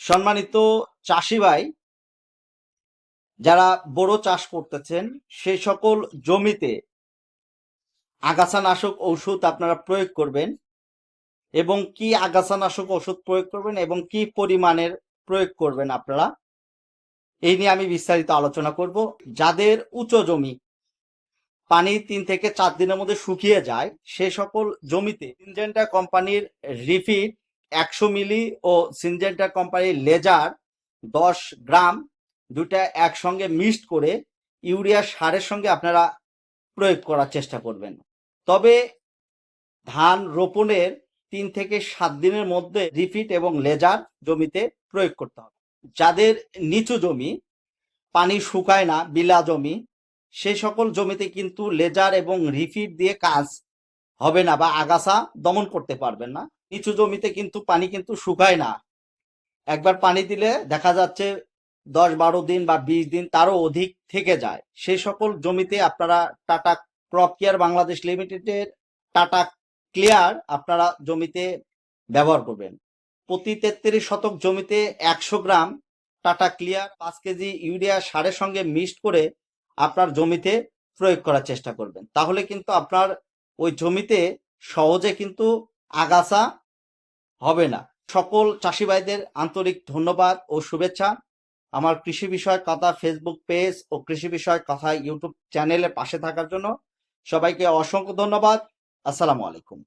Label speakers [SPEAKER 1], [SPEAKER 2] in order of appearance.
[SPEAKER 1] সম্মানিত চাষি ভাই, যারা বড় চাষ করতেছেন সেই সকল জমিতে আগাছানাশক ঔষধ আপনারা প্রয়োগ করবেন এবং কি আগাছানাশক ওষুধ প্রয়োগ করবেন এবং কি পরিমাণের প্রয়োগ করবেন আপনারা, এই নিয়ে আমি বিস্তারিত আলোচনা করব। যাদের উঁচু জমি, পানি তিন থেকে চার দিনের মধ্যে শুকিয়ে যায়, সে সকল জমিতে সিনজেন্টা কোম্পানির রিফিট একশো মিলি ও সিনজেন্টা কোম্পানির লেজার দশ গ্রাম দুটা একসঙ্গে মিক্সড করে ইউরিয়া সারের সঙ্গে আপনারা প্রয়োগ করার চেষ্টা করবেন। তবে ধান রোপণের তিন থেকে সাত দিনের মধ্যে রিফিট এবং লেজার জমিতে প্রয়োগ করতে হবে। যাদের নিচু জমি, পানি শুকায় না, বিলা জমি সেই সকল জমিতে কিন্তু লেজার এবং রিফিট দিয়ে কাজ হবে না বা আগাছা দমন করতে পারবেন না। নিচু জমিতে কিন্তু পানি কিন্তু শুকায় না। একবার পানি দিলে দেখা যাচ্ছে দশ বারো দিন বা বিশ দিন তারও অধিক থেকে যায়। সেই সকল জমিতে আপনারা টাটা ক্রপ কেয়ার বাংলাদেশ লিমিটেডের টাটা ক্লিয়ার আপনারা জমিতে ব্যবহার করবেন। প্রতি তেত্রিশ শতক জমিতে একশো গ্রাম টাটা ক্লিয়ার পাঁচ কেজি ইউরিয়া সারের সঙ্গে মিক্সড করে আপনার জমিতে প্রয়োগ করার চেষ্টা করবেন। তাহলে কিন্তু আপনার ওই জমিতে সহজে কিন্তু আগাছা হবে না। সকল চাষিবাইদের আন্তরিক ধন্যবাদ ও শুভেচ্ছা। আমার কৃষি বিষয়ক কথা ফেসবুক পেজ ও কৃষি বিষয়ক কথা ইউটিউব চ্যানেলে পাশে থাকার জন্য সবাইকে অসংখ্য ধন্যবাদ। আসসালামু আলাইকুম।